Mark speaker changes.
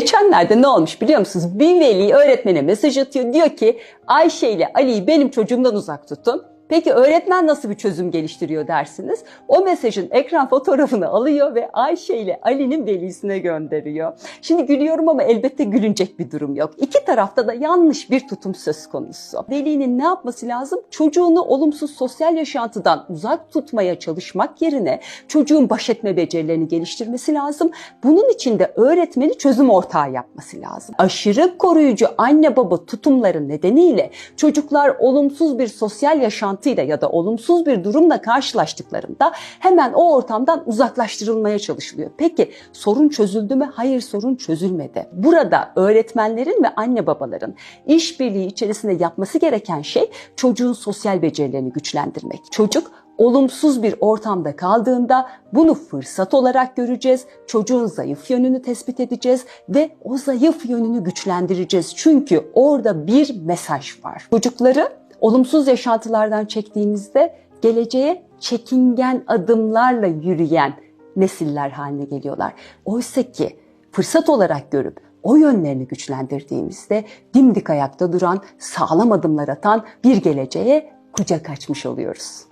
Speaker 1: Geçenlerde ne olmuş biliyor musunuz? Bir veli öğretmene mesaj atıyor. Diyor ki Ayşe ile Ali'yi benim çocuğumdan uzak tutun. Peki öğretmen nasıl bir çözüm geliştiriyor dersiniz? O mesajın ekran fotoğrafını alıyor ve Ayşe ile Ali'nin velisine gönderiyor. Şimdi gülüyorum ama elbette gülünecek bir durum yok. İki tarafta da yanlış bir tutum söz konusu. Velinin ne yapması lazım? Çocuğunu olumsuz sosyal yaşantıdan uzak tutmaya çalışmak yerine çocuğun baş etme becerilerini geliştirmesi lazım. Bunun için de öğretmeni çözüm ortağı yapması lazım. Aşırı koruyucu anne baba tutumları nedeniyle çocuklar olumsuz bir sosyal yaşantıyla ya da olumsuz bir durumla karşılaştıklarında hemen o ortamdan uzaklaştırılmaya çalışılıyor. Peki sorun çözüldü mü? Hayır sorun çözülmedi. Burada öğretmenlerin ve anne babaların işbirliği içerisinde yapması gereken şey çocuğun sosyal becerilerini güçlendirmek. Çocuk olumsuz bir ortamda kaldığında bunu fırsat olarak göreceğiz. Çocuğun zayıf yönünü tespit edeceğiz ve o zayıf yönünü güçlendireceğiz. Çünkü orada bir mesaj var. Çocukları olumsuz yaşantılardan çektiğimizde geleceğe çekingen adımlarla yürüyen nesiller haline geliyorlar. Oysa ki fırsat olarak görüp o yönlerini güçlendirdiğimizde dimdik ayakta duran, sağlam adımlar atan bir geleceğe kucak açmış oluyoruz.